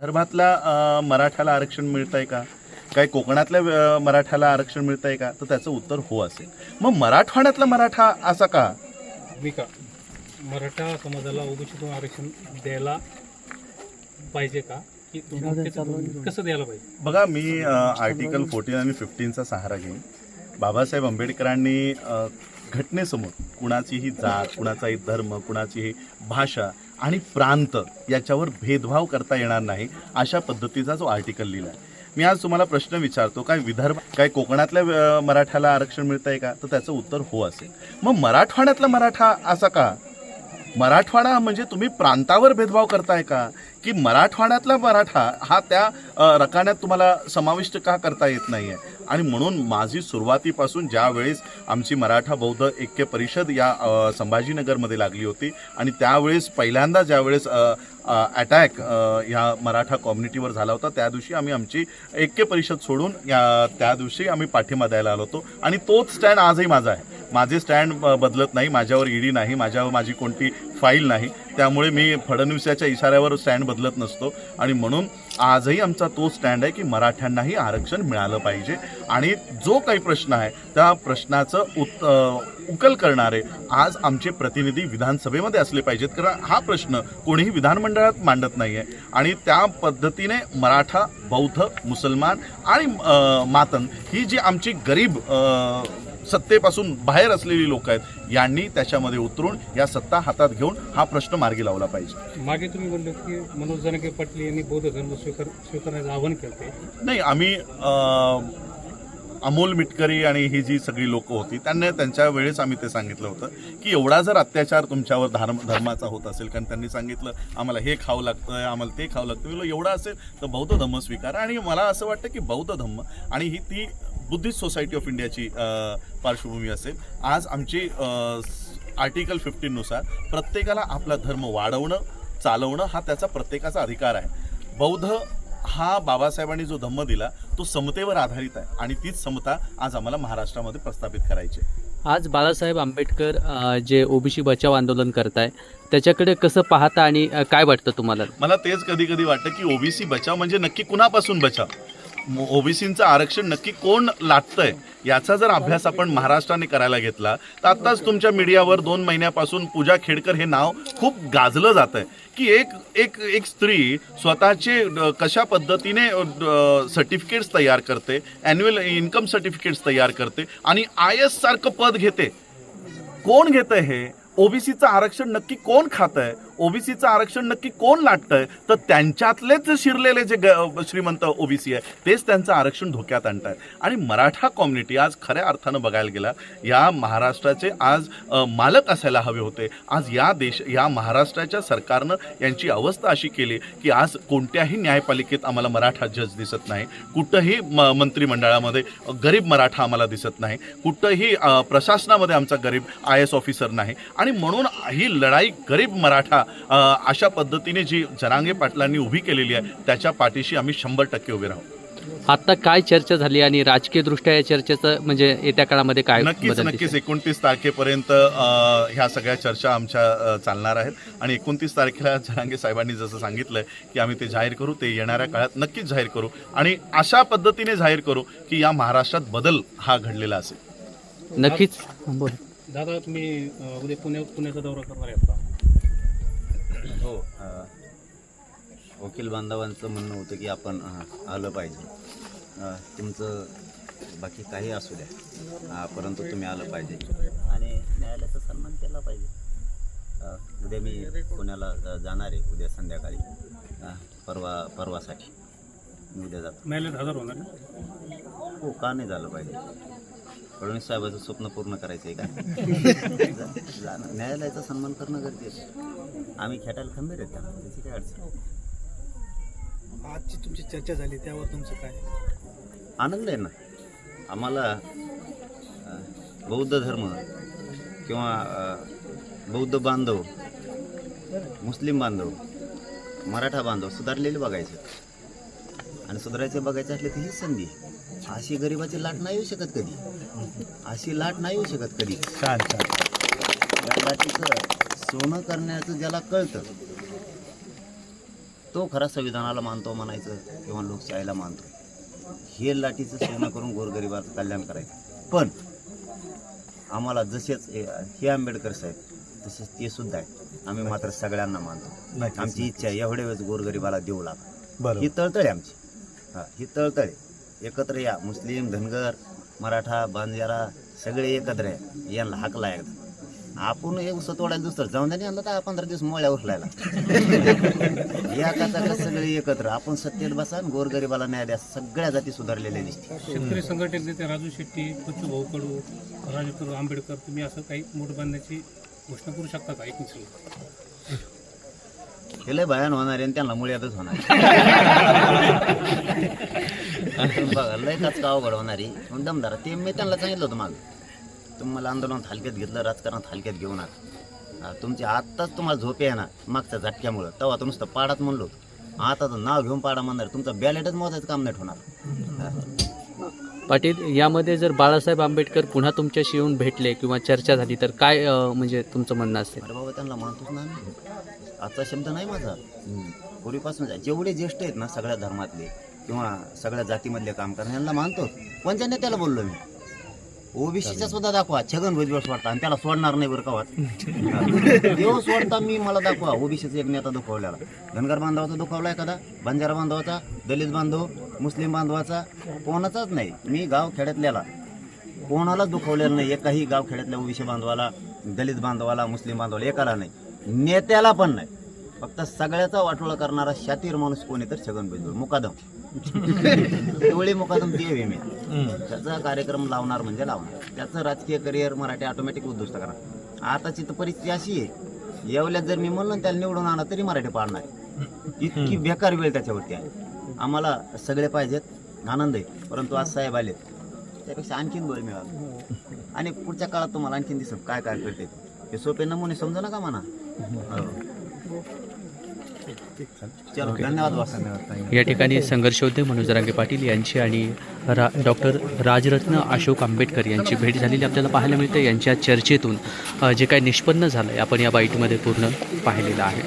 विदर्भातल्या मराठ्याला आरक्षण मिळतंय का? काय कोकणातल्या मराठ्याला आरक्षण मिळतंय का? तर त्याचं उत्तर हो असेल. मग मराठवाड्यातला मराठा असा का? मी का? मराठा समाजाला ओबीसीतून आरक्षण द्यायला पाहिजे का? कसं द्यायला पाहिजे? बघा मी आर्टिकल फोर्टीन आणि फिफ्टीनचा सहारा घेईन. बाबासाहेब आंबेडकरांनी घटनेसमोर कुणाचीही जात कुणाचाही धर्म कुणाचीही भाषा आणि प्रांत याच्यावर भेदभाव करता येणार नाही अशा पद्धतीचा जो आर्टिकल लिहिला आहे मी आज तुम्हाला प्रश्न विचारतो काय विदर्भ काय कोकणातल्या मराठ्याला आरक्षण मिळतंय का? तर त्याचं उत्तर हो असेल. मग मराठवाड्यातला मराठा असा का? मराठवाडा म्हणजे तुम्ही प्रांतावर भेदभाव करताय का? की मराठवाड्यातला मराठा हा त्या रकान्यात तुम्हाला समाविष्ट का करता येत नाही आहे आणि म्हणून माझी सुरुवातीपासून ज्यावेळेस आमची मराठा बौद्ध ऐक्य परिषद या संभाजीनगरमध्ये लागली होती आणि त्यावेळेस पहिल्यांदा ज्यावेळेस अटॅक ह्या मराठा कम्युनिटीवर झाला होता त्या दिवशी आम्ही आमची ऐक्य परिषद सोडून या त्या दिवशी आम्ही पाठिंबा द्यायला आलो होतो. आणि तोच स्टँड आजही माझा आहे. माझे स्टँड बदलत नाही माझ्यावर ईडी नाही माझ्यावर माझी कोणती फाईल नाही त्यामुळे मी फडणवीसाच्या इशाऱ्यावर स्टँड बदलत नसतो. आणि म्हणून आजही आमचा तो स्टँड आहे की मराठ्यांनाही आरक्षण मिळालं पाहिजे. आणि जो काही प्रश्न आहे त्या प्रश्नाचं उत उकल करणारे आज आमचे प्रतिनिधी विधानसभेमध्ये असले पाहिजेत. कारण हा प्रश्न कोणीही विधानमंडळात मांडत नाही आहे आणि त्या पद्धतीने मराठा बौद्ध मुसलमान आणि मातन ही जी आमची गरीब सत्तेपासून बाहेर असलेली लोक आहेत यांनी त्याच्यामध्ये उतरून या सत्ता हातात घेऊन हा प्रश्न मार्गी लावला पाहिजे. मागे तुम्ही बोलले की मनोज जनाके पाटील यांनी बौद्ध धर्म स्वीकार स्वीकारण्याचं आवाहन केलं नाही आम्ही अमोल मिटकरी आणि ही जी सगळी लोक होती त्यांना त्यांच्या वेळेस आम्ही ते सांगितलं होतं की एवढा जर अत्याचार तुमच्यावर धर्म धर्माचा होत असेल कारण त्यांनी सांगितलं आम्हाला हे खावं लागतं आम्हाला ते खावं लागतं एवढं असेल तर बौद्ध धम्म स्वीकारा. आणि मला असं वाटतं की बौद्ध धम्म आणि ही ती बुद्धिस्ट सोसायटी ऑफ इंडियाची पार्श्वभूमी असेल. आज आमची आर्टिकल फिफ्टीननुसार प्रत्येकाला आपला धर्म वाढवणं चालवणं हा त्याचा प्रत्येकाचा अधिकार आहे. बौद्ध हा बाबासाहेबांनी जो धम्म दिला तो समतेवर आधारित आहे आणि तीच समता आज आम्हाला महाराष्ट्रामध्ये प्रस्थापित करायची आहे. आज बाळासाहेब आंबेडकर जे ओबीसी बचाव आंदोलन करताय त्याच्याकडे कसं पाहता आणि काय वाटतं तुम्हाला? मला तेच कधी कधी वाटतं की ओबीसी बचाव म्हणजे नक्की कुणापासून बचाव? ओबीसीचं आरक्षण नक्की कोण लाटतंय याचा जर अभ्यास आपण महाराष्ट्राने करायला घेतला तर आत्ताच तुमच्या मीडियावर दोन महिन्यापासून पूजा खेडकर हे नाव खूप गाजलं जात आहे की एक एक एक स्त्री स्वतःचे कशा पद्धतीने सर्टिफिकेट्स तयार करते ॲन्युअल इन्कम सर्टिफिकेट्स तयार करते आणि आय एस सारखं पद घेते. कोण घेतं हे? ओबीसीचं आरक्षण नक्की कोण खात आहे ओबीसीचं आरक्षण नक्की कोण लाटतंय? तर त्यांच्यातलेच शिरलेले जे ग- श्रीमंत ओबीसी आहे तेच त्यांचं आरक्षण धोक्यात आणत आहेत आणि मराठा कम्युनिटी आज खऱ्या अर्थानं बघायला गेला या महाराष्ट्राचे आज मालक असायला हवे होते. आज या देश या महाराष्ट्राच्या सरकारनं यांची अवस्था अशी केली की आज कोणत्याही न्यायपालिकेत आम्हाला मराठा जज दिसत नाही. कुठंही म मंत्रिमंडळामध्ये गरीब मराठा आम्हाला दिसत नाही. कुठंही प्रशासनामध्ये आमचा गरीब आय एस ऑफिसर नाही. आणि म्हणून ही लढाई गरीब मराठा अशा पद्धतीने जी जरांगे पाटलांनी उभी केलेली आहे त्याच्या पाठीशी आम्ही शंभर टक्के उभे राहू. आता काय चर्चा झाली आणि राजकीय दृष्ट्या या चर्चेचं म्हणजे येत्या काळामध्ये काय नक्कीच नक्कीच? एकोणतीस तारखेपर्यंत ह्या सगळ्या चर्चा आमच्या चालणार आहेत. आणि एकोणतीस तारखेला जरांगे साहेबांनी जसं सांगितलंय की आम्ही ते जाहीर करू ते येणाऱ्या काळात नक्कीच जाहीर करू. आणि अशा पद्धतीने जाहीर करू की या महाराष्ट्रात बदल हा घडलेला असेल. नक्कीच. बोल दादा तुम्ही उद्या पुण्या पुण्याचा दौरा करणार आहेत का हो वकील बांधवांचं म्हणणं होतं की आपण आलं पाहिजे. तुमचं बाकी काही असू द्या. परंतु तुम्ही आलं पाहिजे. आणि न्यायालयाचा सन्मान केला पाहिजे. उद्या मी पुण्याला जाणार आहे उद्या संध्याकाळी. परवा परवासाठी. मी उद्या जातो. न्यायालयात हजर होणार? हो का नाही झालं पाहिजे? फडणवीस साहेबाचं स्वप्न पूर्ण करायचं आहे का? जाणं- न्यायालयाचा सन्मान करणं गरजेचं. आम्ही खेटायला खंबीर आहेत त्याची काय अडचण. आजची तुमची चर्चा झाली त्यावर तुमचं काय? आनंद आहे ना? आम्हाला बौद्ध धर्म किंवा बौद्ध बांधव मुस्लिम बांधव मराठा बांधव सुधारलेले बघायचे. आणि सुधारायचे बघायचे असले तर हीच संधी. अशी गरिबाची लाट नाही येऊ शकत कधी. अशी लाट नाही येऊ शकत कधी. छान या लाटीचं सोनं करण्याचं ज्याला कळतं तो खरा संविधानाला मानतो म्हणायचं किंवा लोकशाहीला मानतो. हे लाटीचं सोनं करून गोरगरिबाचं कल्याण करायचं. पण आम्हाला जसेच हे हे आंबेडकर साहेब तसेच ते सुद्धा आहेत. आम्ही मात्र सगळ्यांना मानतो. आमची इच्छा आहे एवढ्या वेळेस गोरगरिबाला देऊ लागा. बरोबर. ही तळतळ आहे आमची. हा ही तळतळे. आहे एकत्र या मुस्लिम धनगर मराठा बांजारा सगळे एकत्र या. यांना हाकला एकदा. आपण हे उसं तोडायला दुसरं. जाऊन द्या आणलं तर पंधरा दिवस मोळ्या उचलायला या कथा सगळे एकत्र. आपण सत्तेत बसा आणि गोरगरिबाला न्याय द्या. सगळ्या जाती सुधारलेल्या दिसते शेतकरी संघटनेत नेते राजू शेट्टी बच्चू भाऊ कडू राजू आंबेडकर तुम्ही असं काही मोठ बांधण्याची घोषणा करू शकता का? एक हे लय भयान होणार आहे आणि त्यांना मुळ्यातच होणार. बघा लय काच का अवघड होणार आहे पण दमदार ते मी त्यांना सांगितलं होतं मागं तुम्ही मला आंदोलनात हलक्यात घेतलं राजकारणात हलक्यात घेऊ नका तुमची आत्ताच तुम्हाला झोप आहे ना मागच्या झटक्यामुळं तेव्हा तर नुसतं पाडाच म्हणलो होतो. आता तर नाव घेऊन पाडा म्हणणार तुमचं बॅलेटच मोजायचं काम नाही होणार. पाटील यामध्ये जर बाळासाहेब आंबेडकर पुन्हा तुमच्याशी येऊन भेटले किंवा चर्चा झाली तर काय म्हणजे तुमचं म्हणणं असेल बाबा त्यांना मानतोच ना. आजचा शब्द नाही माझा. पूर्वीपासून जेवढे ज्येष्ठ आहेत ना सगळ्या धर्मातले किंवा सगळ्या जातीमधले काम करणारे यांना मानतो. कोणत्या नेत्याला बोललो मी ओबीसीचा सुद्धा दाखवा. छगन भुजबळ सोडता आणि त्याला सोडणार नाही बरं का देव सोडता मी मला दाखवा. ओबीसीचा एक नेता दुखवल्याला धनगर बांधवाचा दुखावला एखादा? बंजारा बांधवाचा? दलित बांधव? मुस्लिम बांधवाचा? कोणाचाच नाही. मी गाव खेड्यातल्याला. कोणालाच दुखवलेलं नाही. एकाही गाव खेड्यातल्या ओबीसी बांधवाला दलित बांधवाला मुस्लिम बांधवाला एकाला नाही. नेत्याला पण नाही. फक्त सगळ्याचा वाटोळा करणारा शातीर माणूस कोणी तर छगन भुजबळ. मुकादम. डोळे मुकादम ते मी. त्याचा कार्यक्रम लावणार म्हणजे लावणार. त्याचं राजकीय करिअर मराठी ऑटोमॅटिक उद्ध्वस्त करणार. आताची तर परिस्थिती अशी आहे. येवल्यात जर मी म्हणलं त्याला निवडून आणा तरी मराठी पाडणार. इतकी बेकार वेळ त्याच्यावरती आहे. आम्हाला सगळे पाहिजेत. आनंद आहे. परंतु आज साहेब आलेत. त्यापेक्षा आणखीन बळ मिळालं आणि पुढच्या काळात तुम्हाला आणखीन दिसत काय काय करते हे सोपे नमुने समजा नका म्हणा. या ठिकाणी संघर्षयोद्धे मनोज रांगे पाटील यांची आणि रा डॉक्टर राजरत्न अशोक आंबेडकर यांची भेट झालेली आपल्याला पाहायला मिळते. यांच्या चर्चेतून जे काही निष्पन्न झालं आहे आपण या बाईटमध्ये पूर्ण पाहिलेलं आहे.